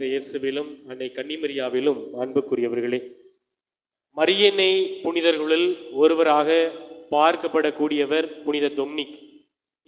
ஆண்டவர் இயேசுவிலும் அன்னை கன்னிமரியாவிலும் அன்புக்குரியவர்களே மரியன்னை புனிதர்களுள் ஒருவராக பார்க்கப்படக்கூடியவர் புனித தொம்னிக்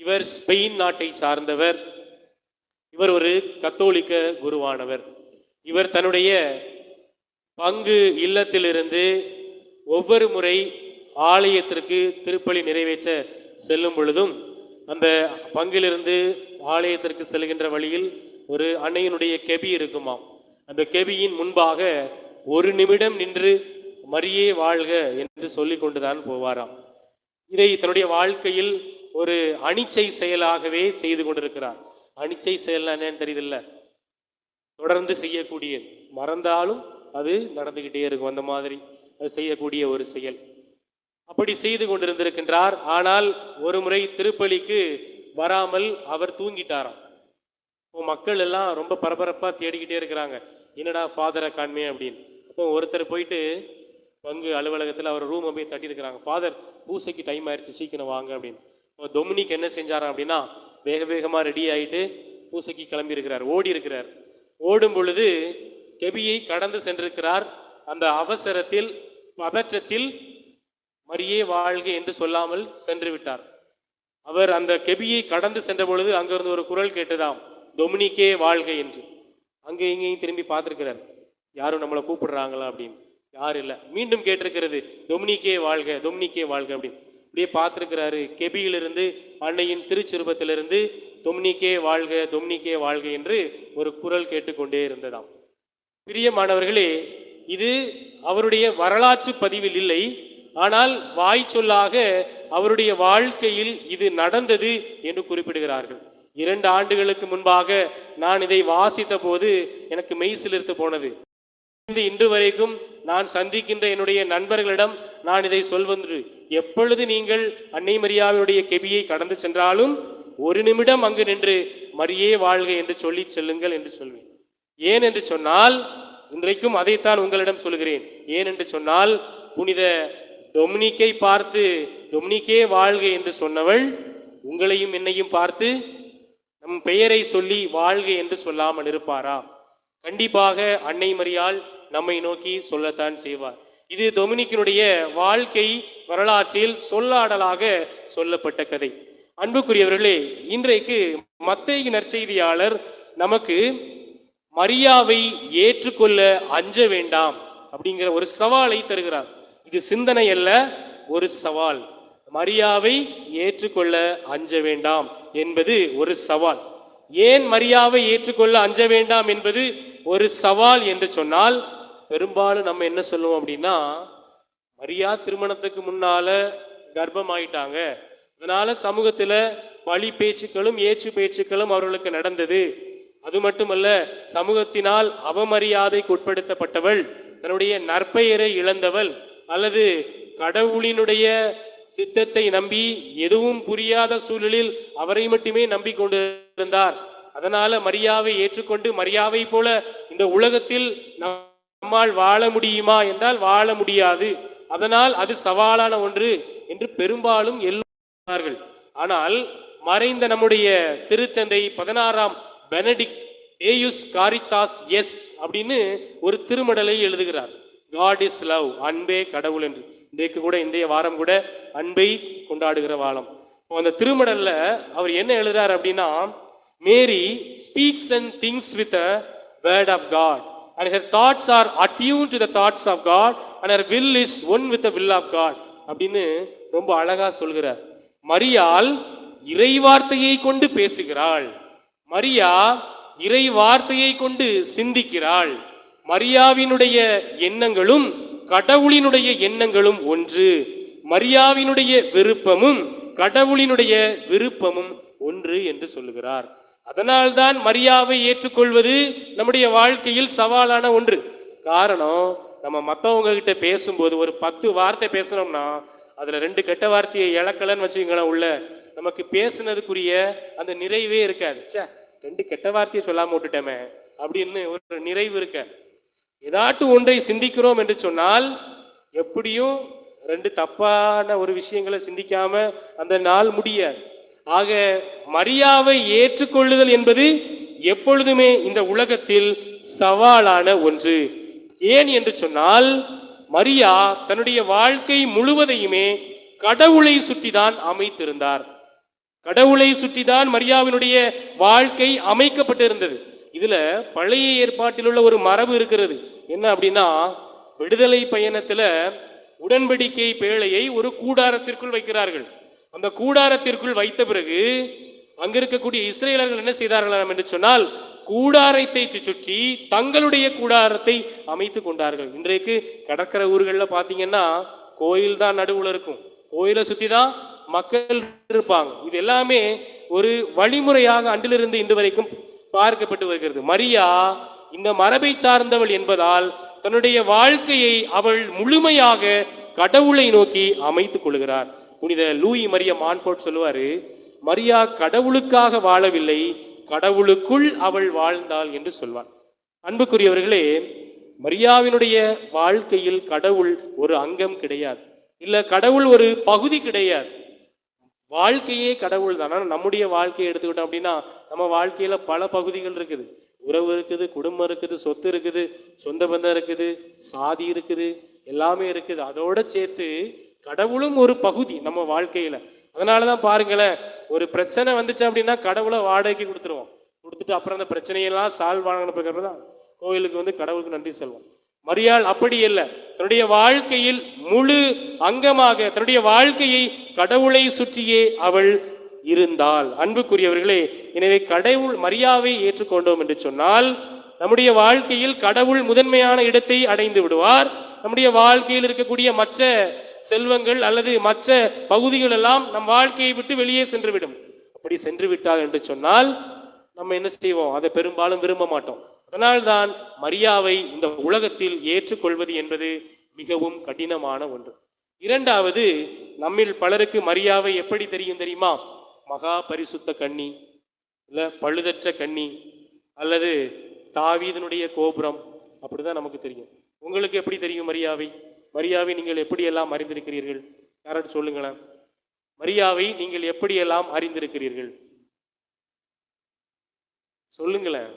இவர் ஸ்பெயின் நாட்டை சார்ந்தவர். இவர் ஒரு கத்தோலிக்க குருவானவர். இவர் தன்னுடைய பங்கு இல்லத்திலிருந்து ஒவ்வொரு முறை ஆலயத்திற்கு திருப்பலி நிறைவேற்ற செல்லும் பொழுதும் அந்த பங்கிலிருந்து ஆலயத்திற்கு செல்கின்ற வழியில் ஒரு அன்னையினுடைய கெபி இருக்குமாம். அந்த கெபியின் முன்பாக ஒரு நிமிடம் நின்று மரியே வாழ்க என்று சொல்லி கொண்டுதான் போவாராம். இதை தன்னுடைய வாழ்க்கையில் ஒரு அணிச்சை செயலாகவே செய்து கொண்டிருக்கிறார். அணிச்சை செயல் என்னன்னு தெரியுதில்ல? தொடர்ந்து செய்யக்கூடியது. மறந்தாலும் அது நடந்துகிட்டே இருக்கும் அந்த மாதிரி. அது செய்யக்கூடிய ஒரு செயல். அப்படி செய்து கொண்டிருந்திருக்கின்றார். ஆனால் ஒரு முறை திருப்பலிக்கு வராமல் அவர் தூங்கிட்டாராம். இப்போ மக்கள் எல்லாம் ரொம்ப பரபரப்பாக தேடிக்கிட்டே இருக்கிறாங்க. என்னடா ஃபாதரை காண்மே அப்படின்னு. அப்போ ஒருத்தர் போயிட்டு பங்கு அலுவலகத்தில் அவர் ரூமை போய் தட்டியிருக்கிறாங்க. ஃபாதர் பூசைக்கு டைம் ஆயிடுச்சு சீக்கிரம் வாங்க அப்படின்னு. இப்போ டொமினிக் என்ன செஞ்சாராம் அப்படின்னா வேக வேகமாக ரெடி ஆகிட்டு பூசைக்கு கிளம்பி இருக்கிறார் ஓடி இருக்கிறார் ஓடும் பொழுது கெபியை கடந்து சென்றிருக்கிறார். அந்த அவசரத்தில் பதற்றத்தில் மரியே வாழ்க என்று சொல்லாமல் சென்று விட்டார். அவர் அந்த கெபியை கடந்து சென்ற பொழுது அங்கிருந்து ஒரு குரல் கேட்டதாம். டொமினிக்கே வாழ்க என்று. அங்கே இங்கேயும் திரும்பி பார்த்துருக்கிறார். யாரும் நம்மளை கூப்பிடுறாங்களா அப்படின்னு. யாரும் இல்லை. மீண்டும் கேட்டிருக்கிறது டொமினிக்கே வாழ்க டொமினிக்கே வாழ்க அப்படின்னு. அப்படியே பார்த்துருக்கிறாரு கெபியிலிருந்து அன்னையின் திருச்சிருபத்திலிருந்து டொமினிக்கே வாழ்க டொமினிக்கே வாழ்க என்று ஒரு குரல் கேட்டுக்கொண்டே இருந்ததாம். பிரியமானவர்களே இது அவருடைய வரலாற்று பதிவில் இல்லை. ஆனால் வாய் சொல்லாக அவருடைய வாழ்க்கையில் இது நடந்தது என்று குறிப்பிடுகிறார்கள். இரண்டு ஆண்டுகளுக்கு முன்பாக நான் இதை வாசித்த போது எனக்கு மெய் சிலிர்த்து போனது இன்று வரைக்கும் நான் சந்திக்கின்ற என்னுடைய நண்பர்களிடம் நான் இதை சொல்வன்று எப்பொழுது நீங்கள் அன்னை மரியாவினுடைய கெபியை கடந்து சென்றாலும் ஒரு நிமிடம் அங்கு நின்று மரியே வாழ்க என்று சொல்லி செல்லுங்கள் என்று சொல்வேன். ஏன் என்று சொன்னால் இன்றைக்கும் அதைத்தான் உங்களிடம் சொல்கிறேன். ஏன் என்று சொன்னால் புனித டொமினிக்கை பார்த்து டொமினிக்கே வாழ்க என்று சொன்னவள் உங்களையும் என்னையும் பார்த்து நம் பெயரை சொல்லி வாழ்க என்று சொல்லாமல் இருப்பாரா? கண்டிப்பாக அன்னை மரியாள் நம்மை நோக்கி சொல்லத்தான் செய்வார். இது டொமினிக்கினுடைய வாழ்க்கை வரலாற்றில் சொல்லாடலாக சொல்லப்பட்ட கதை. அன்புக்குரியவர்களே இன்றைக்கு மத்திய நற்செய்தியாளர் நமக்கு மரியாவை ஏற்றுக்கொள்ள அஞ்ச வேண்டாம் அப்படிங்கிற ஒரு சவாலை தருகிறார். இது சிந்தனை அல்ல ஒரு சவால். மரியாவை ஏற்றுக்கொள்ள அஞ்ச வேண்டாம் என்பது ஒரு சவால். ஏன் மரியாவை ஏற்றுக்கொள்ள அஞ்ச வேண்டாம் என்பது ஒரு சவால் என்று சொன்னால் பெரும்பாலும் நம்ம என்ன சொல்லுவோம் அப்படின்னா மரியா திருமணத்துக்கு முன்னால கர்ப்பமாயிட்டாங்க. அதனால சமூகத்துல பழி பேச்சுக்களும் ஏச்சு பேச்சுக்களும் அவர்களுக்கு நடந்தது. அது மட்டுமல்ல சமூகத்தினால் அவமரியாதைக்கு உட்படுத்தப்பட்டவள் தன்னுடைய நற்பெயரை இழந்தவள் அல்லது கடவுளினுடைய சித்தத்தை நம்பி எதுவும் புரியாத சூழலில் அவரை மட்டுமே நம்பிக்கொண்டிருந்தார். அதனால மரியாவை ஏற்றுக்கொண்டு மரியாவை போல இந்த உலகத்தில் நம்மால் வாழ முடியுமா என்றால் வாழ முடியாது. அதனால் அது சவாலான ஒன்று என்று பெரும்பாலும் எல்லார்கள் ஆனால் மறைந்த நம்முடைய திருத்தந்தை பதினாறாம் பெனடிக்ட் ஏயுஸ் காரித்தாஸ் எஸ் அப்படின்னு ஒரு திருமடலை எழுதுகிறார். காட் இஸ் லவ் அன்பே கடவுள் என்று. இன்றைக்கு கூட இன்றைய வாரம் கூட அன்பை கொண்டாடுகிற வாரம். இப்போ அந்த திருமணல்ல அவர் என்ன எழுதுறாரு அப்படின்னா Mary speaks and thinks with a word of God and her thoughts are attune to the thoughts of God and her will is one with the will of God அப்படின்னு ரொம்ப அழகா சொல்கிறார். மரியாள் இறைவார்த்தையை கொண்டு பேசுகிறாள். மரியா இறை வார்த்தையை கொண்டு சிந்திக்கிறாள். மரியாவினுடைய எண்ணங்களும் கடவுளினுடைய எண்ணங்களும் ஒன்று மரியாவினுடைய விருப்பமும் கடவுளினுடைய விருப்பமும் ஒன்று என்று சொல்லுகிறார். அதனால்தான் மரியாவை ஏற்றுக்கொள்வது நம்முடைய வாழ்க்கையில் சவாலான ஒன்று. காரணம் நம்ம மற்றவங்க கிட்ட பேசும்போது ஒரு பத்து வார்த்தை பேசணும்னா அதுல ரெண்டு கெட்ட வார்த்தையை இழக்கலன்னு வச்சுக்கோங்களேன் உள்ள. நமக்கு பேசுனதுக்குரிய அந்த நிறைவே இருக்காது. ச்சே ரெண்டு கெட்ட வார்த்தையை சொல்லாம விட்டுட்டோமே அப்படின்னு ஒரு நிறைவு இருக்காது. ஏதாட்டு ஒன்றை சிந்திக்கிறோம் என்று சொன்னால் எப்படியும் ரெண்டு தப்பான ஒரு விஷயங்களை சிந்திக்காம அந்த நாள் முடியாது. ஆக மரியாவை ஏற்றுக்கொள்ளுதல் என்பது எப்பொழுதுமே இந்த உலகத்தில் சவாலான ஒன்று. ஏன் என்று சொன்னால் மரியா தன்னுடைய வாழ்க்கை முழுவதையுமே கடவுளை சுற்றிதான் அமைத்திருந்தார். கடவுளை சுற்றிதான் மரியாவினுடைய வாழ்க்கை அமைக்கப்பட்டிருந்தது. இதுல பழைய ஏற்பாட்டில் உள்ள ஒரு மரபு இருக்கிறது. என்ன அப்படின்னா விடுதலை பயணத்துல உடன்படிக்கை பேழையை ஒரு கூடாரத்திற்குள் வைக்கிறார்கள். அந்த கூடாரத்திற்குள் வைத்த பிறகு அங்க இருக்கக்கூடிய இஸ்ரேலர்கள் என்ன செய்தார்கள் என்று சொன்னால் கூடாரத்தை சுற்றி தங்களுடைய கூடாரத்தை அமைத்து கொண்டார்கள். இன்றைக்கு கடற்கரை ஊர்களில் பார்த்தீங்கன்னா கோயில் தான் நடுவுல இருக்கும். கோயிலை சுத்தி தான் மக்கள் இருப்பாங்க. இது எல்லாமே ஒரு வழிமுறையாக அன்றிலிருந்து இன்று வரைக்கும் பார்க்கப்பட்டு வருகிறது. மரியா இந்த மரபை சார்ந்தவள் என்பதால் தன்னுடைய வாழ்க்கையை அவள் முழுமையாக கடவுளை நோக்கி அமைத்துக் கொள்கிறார். புனித லூயி மரியா மான்ஃபோர்ட் சொல்லுவாரு மரியா கடவுளுக்காக வாழவில்லை கடவுளுக்குள் அவள் வாழ்ந்தாள் என்று சொல்வார் அன்புக்குரியவர்களே மரியாவினுடைய வாழ்க்கையில் கடவுள் ஒரு அங்கம் கிடையாது. இல்ல கடவுள் ஒரு பகுதி கிடையாது. வாழ்க்கையே கடவுள் தான். ஆனால் நம்முடைய வாழ்க்கையை எடுத்துக்கிட்டோம் அப்படின்னா நம்ம வாழ்க்கையில பல பகுதிகள் இருக்குது. உறவு இருக்குது குடும்பம் இருக்குது சொத்து இருக்குது சொந்த பந்தம் இருக்குது சாதி இருக்குது எல்லாமே இருக்குது. அதோட சேர்த்து கடவுளும் ஒரு பகுதி நம்ம வாழ்க்கையில. அதனாலதான் பாருங்களேன் ஒரு பிரச்சனை வந்துச்சு அப்படின்னா கடவுளை வாடகைக்கு கொடுத்துருவோம். கொடுத்துட்டு அப்புறம் அந்த பிரச்சனையெல்லாம் சால்வ் ஆனது பிறகு தான் கோயிலுக்கு வந்து கடவுளுக்கு நன்றி செல்வோம். மரியாள் அப்படி அல்ல தன்னுடைய வாழ்க்கையில் முழு அங்கமாக தன்னுடைய வாழ்க்கையை கடவுளை சுற்றியே அவள் இருந்தாள். அன்புக்குரியவர்களே எனவே கடவுள் மரியாவை ஏற்றுக்கொண்டோம் என்று சொன்னால் நம்முடைய வாழ்க்கையில் கடவுள் முதன்மையான இடத்தை அடைந்து விடுவார். நம்முடைய வாழ்க்கையில் இருக்கக்கூடிய மற்ற செல்வங்கள் அல்லது மற்ற பகுதிகள் எல்லாம் நம் வாழ்க்கையை விட்டு வெளியே சென்று விடும் அப்படி சென்று விட்டார் என்று சொன்னால் நம்ம என்ன செய்வோம்? அதை பெரும்பாலும் விரும்ப மாட்டோம். அதனால்தான் மரியாவை இந்த உலகத்தில் ஏற்றுக்கொள்வது என்பது மிகவும் கடினமான ஒன்று. இரண்டாவது நம்மில் பலருக்கு மரியாவை எப்படி தெரியும் தெரியுமா? மகா பரிசுத்த கன்னி இல்லை பழுதற்ற கன்னி அல்லது தாவீதனுடைய கோபுரம் அப்படிதான் நமக்கு தெரியும். உங்களுக்கு எப்படி தெரியும் மரியாவை? மரியாவை நீங்கள் எப்படியெல்லாம் அறிந்திருக்கிறீர்கள்? யாராவது சொல்லுங்களேன். மரியாவை நீங்கள் எப்படியெல்லாம் அறிந்திருக்கிறீர்கள்? சொல்லுங்களேன்.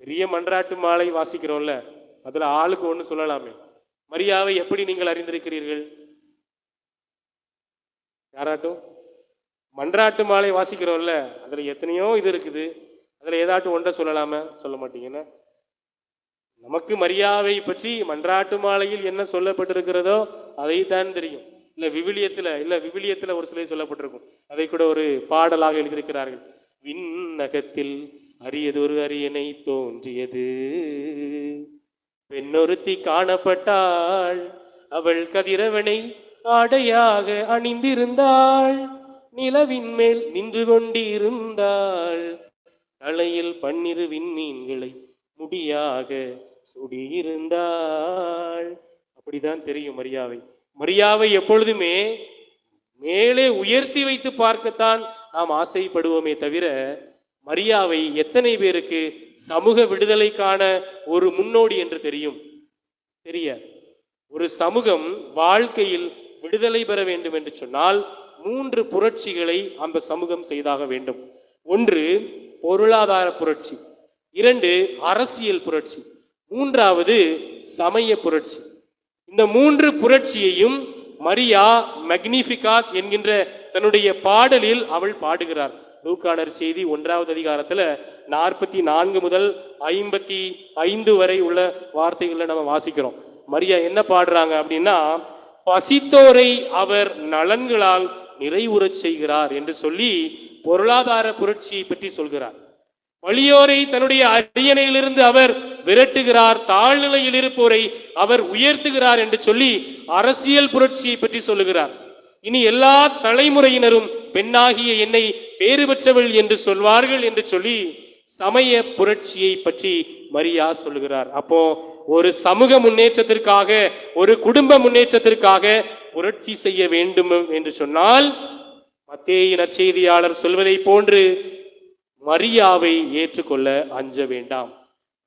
பெரிய மன்றாட்டு மாலை வாசிக்கிறோம்ல அதில் ஆளுக்கு ஒன்று சொல்லலாமே. மரியாவை எப்படி நீங்கள் அறிந்திருக்கிறீர்கள்? யாராட்டும் மன்றாட்டு மாலை வாசிக்கிறோம்ல அதில் எத்தனையோ இது இருக்குது. அதில் ஏதாட்டும் ஒன்றை சொல்லலாமே சொல்ல மாட்டீங்கன்னா. நமக்கு மரியாவை பற்றி மன்றாட்டு மாலையில் என்ன சொல்லப்பட்டிருக்கிறதோ அதைத்தான் தெரியும். இல்லை விவிலியத்தில் இல்லை விவிலியத்தில் ஒரு சிலை சொல்லப்பட்டிருக்கும். அதை கூட ஒரு பாடலாக எழுதியிருக்கிறார்கள். விண்ணகத்தில் அரியதொரு அரியணை தோன்றியது. பெண்ணொருத்தி காணப்பட்டாள். அவள் கதிரவனை ஆடையாக அணிந்திருந்தாள். நிலவின் மேல் நின்று கொண்டிருந்தாள். தலையில் பன்னிரு விண்மீன்களை முடியாக சுடியிருந்தாள். அப்படிதான் தெரியும் மரியாவை மரியாவை எப்பொழுதுமே மேலே உயர்த்தி வைத்து பார்க்கத்தான் நாம் ஆசைப்படுவோமே தவிர மரியாவை எத்தனை பேருக்கு சமூக விடுதலைக்கான ஒரு முன்னோடி என்று தெரியும்? தெரிய. ஒரு சமூகம் வாழ்க்கையில் விடுதலை பெற வேண்டும் என்று சொன்னால் மூன்று புரட்சிகளை அந்த சமூகம் செய்தாக வேண்டும். ஒன்று பொருளாதார புரட்சி இரண்டு அரசியல் புரட்சி மூன்றாவது சமய புரட்சி. இந்த மூன்று புரட்சியையும் மரியா மெக்னிஃபிகாத் என்கின்ற தன்னுடைய பாடலில் அவள் பாடுகிறார். லூக்கானர் செய்தி ஒன்றாவது அதிகாரத்தில் நாற்பத்தி நான்கு முதல் ஐம்பத்தி ஐந்து வரை உள்ள வார்த்தைகளை நம்ம வாசிக்கிறோம். மரியா என்ன பாடுறாங்க அப்படின்னா பசித்தோரை அவர் நலன்களால் நிறைவுறச் செய்கிறார் என்று சொல்லி பொருளாதார புரட்சியை பற்றி சொல்கிறார். வலியோரை தன்னுடைய அரியணையிலிருந்து அவர் விரட்டுகிறார் தாழ்நிலையில் இருப்போரை அவர் உயர்த்துகிறார் என்று சொல்லி அரசியல் புரட்சியை பற்றி சொல்லுகிறார். இனி எல்லா தலைமுறையினரும் பெண்ணாகிய என்னை பேறு பெற்றவள் என்று சொல்வார்கள் என்று சொல்லி சமய புரட்சியை பற்றி மரியா சொல்லுகிறார். அப்போ ஒரு சமூக முன்னேற்றத்திற்காக ஒரு குடும்ப முன்னேற்றத்திற்காக புரட்சி செய்ய வேண்டும் என்று சொன்னால் மத்தேயு நற்செய்தியாளர் சொல்வதை போன்று மரியாவை ஏற்றுக்கொள்ள அஞ்ச வேண்டாம்.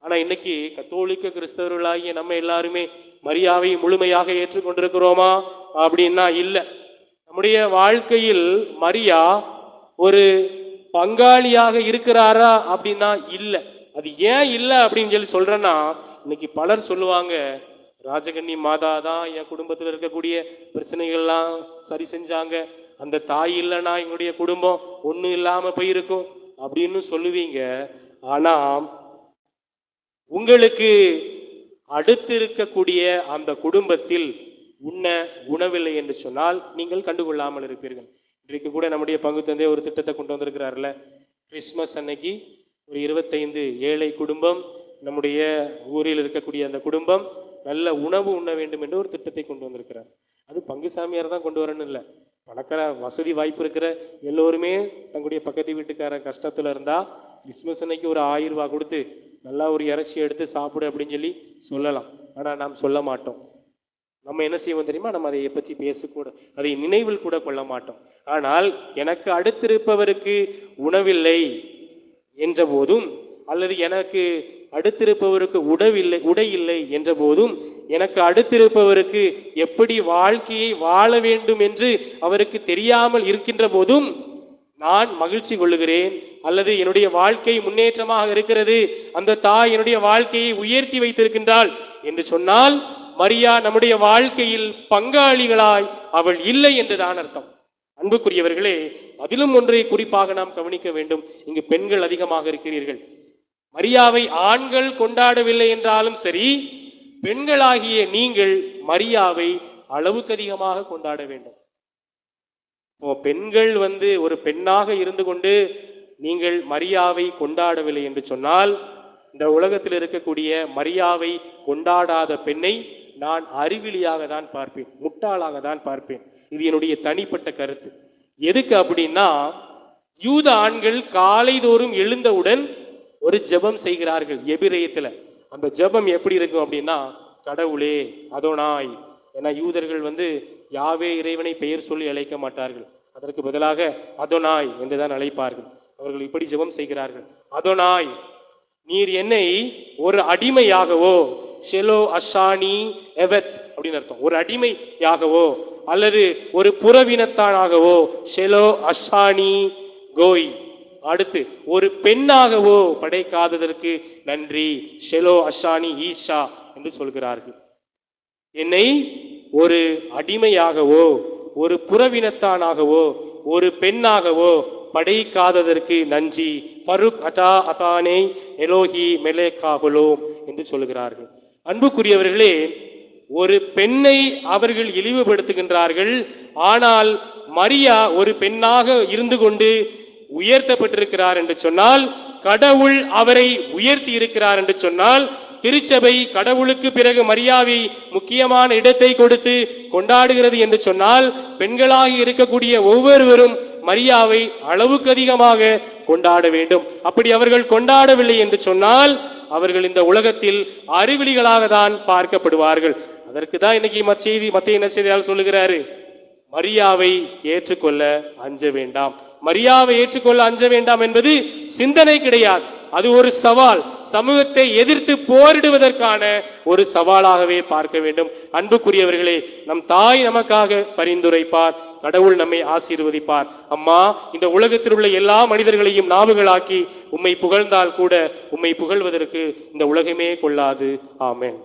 ஆனா இன்னைக்கு கத்தோலிக்க கிறிஸ்தவர்களாகிய நம்ம எல்லாருமே மரியாவை முழுமையாக ஏற்றுக்கொண்டிருக்கிறோமா? அப்படின்னா இல்லை. நம்முடைய வாழ்க்கையில் மரியா ஒரு பங்காளியாக இருக்கிறாரா அப்படின்னா இல்லை. அது ஏன் இல்லை அப்படின்னு சொல்லி சொல்றேன்னா இன்னைக்கு பலர் சொல்லுவாங்க ராஜகன்னி மாதா தான் என் குடும்பத்தில் இருக்கக்கூடிய பிரச்சனைகள்லாம் சரி செஞ்சாங்க. அந்த தாய் இல்லைன்னா எங்களுடைய குடும்பம் ஒன்றும் இல்லாமல் போயிருக்கும் அப்படின்னு சொல்லுவீங்க. ஆனால் உங்களுக்கு அடுத்து இருக்கக்கூடிய அந்த குடும்பத்தில் உண்ண உணவில்லை என்று சொன்னால் நீங்கள் கண்டுகொள்ளாமல் இருப்பீர்கள். இன்றைக்கு கூட நம்முடைய பங்கு தந்தை ஒரு திட்டத்தை கொண்டு வந்திருக்கிறார்ல கிறிஸ்மஸ் அன்னைக்கு ஒரு இருபத்தைந்து ஏழை குடும்பம் நம்முடைய ஊரில் இருக்கக்கூடிய அந்த குடும்பம் நல்ல உணவு உண்ண வேண்டும் என்று ஒரு திட்டத்தை கொண்டு வந்திருக்கிறார். அது பங்கு சாமியார் தான் கொண்டு வரணும் இல்லை. பணக்கார வசதி வாய்ப்பு இருக்கிற எல்லோருமே தங்களுடைய பக்கத்து வீட்டுக்கார கஷ்டத்தில் இருந்தால் கிறிஸ்மஸ் அன்னைக்கு ஒரு ஆயிரம் ரூபா கொடுத்து நல்லா ஒரு இறைச்சி எடுத்து சாப்பிடு அப்படின்னு சொல்லி சொல்லலாம். ஆனால் நாம் சொல்ல மாட்டோம். நம்ம என்ன செய்வோம் தெரியுமா? நம்ம அதை பற்றி பேசக்கூட அதை நினைவில் கூட கொள்ள மாட்டோம். ஆனால் எனக்கு அடுத்திருப்பவருக்கு உணவில்லை என்ற போதும் அல்லது எனக்கு அடுத்திருப்பவருக்கு உடவில்லை உடை இல்லை என்ற போதும் எனக்கு அடுத்திருப்பவருக்கு எப்படி வாழ்க்கையை வாழ வேண்டும் என்று அவருக்கு தெரியாமல் இருக்கின்ற போதும் நான் மகிழ்ச்சி கொள்ளுகிறேன். அல்லது என்னுடைய வாழ்க்கை முன்னேற்றமாக இருக்கிறது அந்த தாய் என்னுடைய வாழ்க்கையை உயர்த்தி வைத்திருக்கின்றாள் என்று சொன்னால் மரியா நம்முடைய வாழ்க்கையில் பங்காளிகளாய் அவள் இல்லை என்றுதான் அர்த்தம். அன்புக்குரியவர்களே அதிலும் ஒன்றை குறிப்பாக நாம் கவனிக்க வேண்டும். இங்கு பெண்கள் அதிகமாக இருக்கிறீர்கள். மரியாவை ஆண்கள் கொண்டாடவில்லை என்றாலும் சரி பெண்களாகிய நீங்கள் மரியாவை அளவுக்கு அதிகமாக கொண்டாட வேண்டும். இப்போ பெண்கள் வந்து ஒரு பெண்ணாக இருந்து கொண்டு நீங்கள் மரியாவை கொண்டாடவில்லை என்று சொன்னால் இந்த உலகத்தில் இருக்கக்கூடிய மரியாவை கொண்டாடாத பெண்ணை நான் அறிவிலியாக தான் பார்ப்பேன் முட்டாளாக தான் பார்ப்பேன். இது என்னுடைய தனிப்பட்ட கருத்து. எதுக்கு அப்படின்னா யூத ஆண்கள் காலைதோறும் எழுந்தவுடன் ஒரு ஜெபம் செய்கிறார்கள் எபிரேயத்தில். அந்த ஜெபம் எப்படி இருக்கும் அப்படின்னா கடவுளே அதோனாய். ஏன்னா யூதர்கள் வந்து யாவே இறைவனை பெயர் சொல்லி அழைக்க மாட்டார்கள். அதற்கு பதிலாக அதோனாய் என்றுதான் அழைப்பார்கள். அவர்கள் இப்படி ஜெபம் செய்கிறார்கள். அதோனாய் நீர் என்னை ஒரு அடிமையாகவோ ஷெலோ அஷானி எவத் அப்படின்னு அர்த்தம். ஒரு அடிமையாகவோ அல்லது ஒரு புறவினத்தானாகவோ ஷெலோ அஷானி கோய். அடுத்து ஒரு பெண்ணாகவோ படைக்காததற்கு நன்றி. ஷெலோ அஷானி ஈஷா என்று சொல்கிறார்கள். என்னை ஒரு அடிமையாகவோ ஒரு புறவினத்தானாகவோ ஒரு பெண்ணாகவோ படைக்காததற்கு நன்றி. ஃபருக் அட்டா அதானே எலோஹி மெலேகாகுலோம் என்று சொல்கிறார்கள். அன்புக்குரியவர்களே ஒரு பெண்ணை அவர்கள் இழிவுபடுத்துகின்றார்கள் ஆனால் மரியா ஒரு பெண்ணாக இருந்து கொண்டு உயர்த்தப்பட்டிருக்கிறார் என்று சொன்னால் கடவுள் அவரை உயர்த்தி இருக்கிறார் என்று சொன்னால் திருச்சபை கடவுளுக்கு பிறகு மரியாதை முக்கியமான இடத்தை கொடுத்து கொண்டாடுகிறது என்று சொன்னால் பெண்களாக இருக்கக்கூடிய ஒவ்வொருவரும் மரியாவை அளவுக்கு அதிகமாக கொண்டாட வேண்டும். அப்படி அவர்கள் கொண்டாடவில்லை என்று சொன்னால் அவர்கள் இந்த உலகத்தில் அறிவிலிகளாக தான் பார்க்கப்படுவார்கள். அதற்கு தான் இன்னைக்கு மச்செய்தி மத்திய என்ன செய்தியால் சொல்லுகிறாரு. மரியாவை ஏற்றுக்கொள்ள அஞ்ச வேண்டாம். மரியாவை ஏற்றுக்கொள்ள அஞ்ச வேண்டாம் என்பது சிந்தனை கிடையாது. அது ஒரு சவால். சமூகத்தை எதிர்த்து போரிடுவதற்கான ஒரு சவாலாகவே பார்க்க வேண்டும். அன்புக்குரியவர்களே நம் தாய் நமக்காக பரிந்துரைப்பார். கடவுள் நம்மை ஆசீர்வதிப்பார். அம்மா இந்த உலகத்தில் உள்ள எல்லா மனிதர்களையும் நாவுகளாக்கி உம்மை புகழ்ந்தால் கூட உம்மை புகழ்வதற்கு இந்த உலகமே கொள்ளாது. ஆமேன்.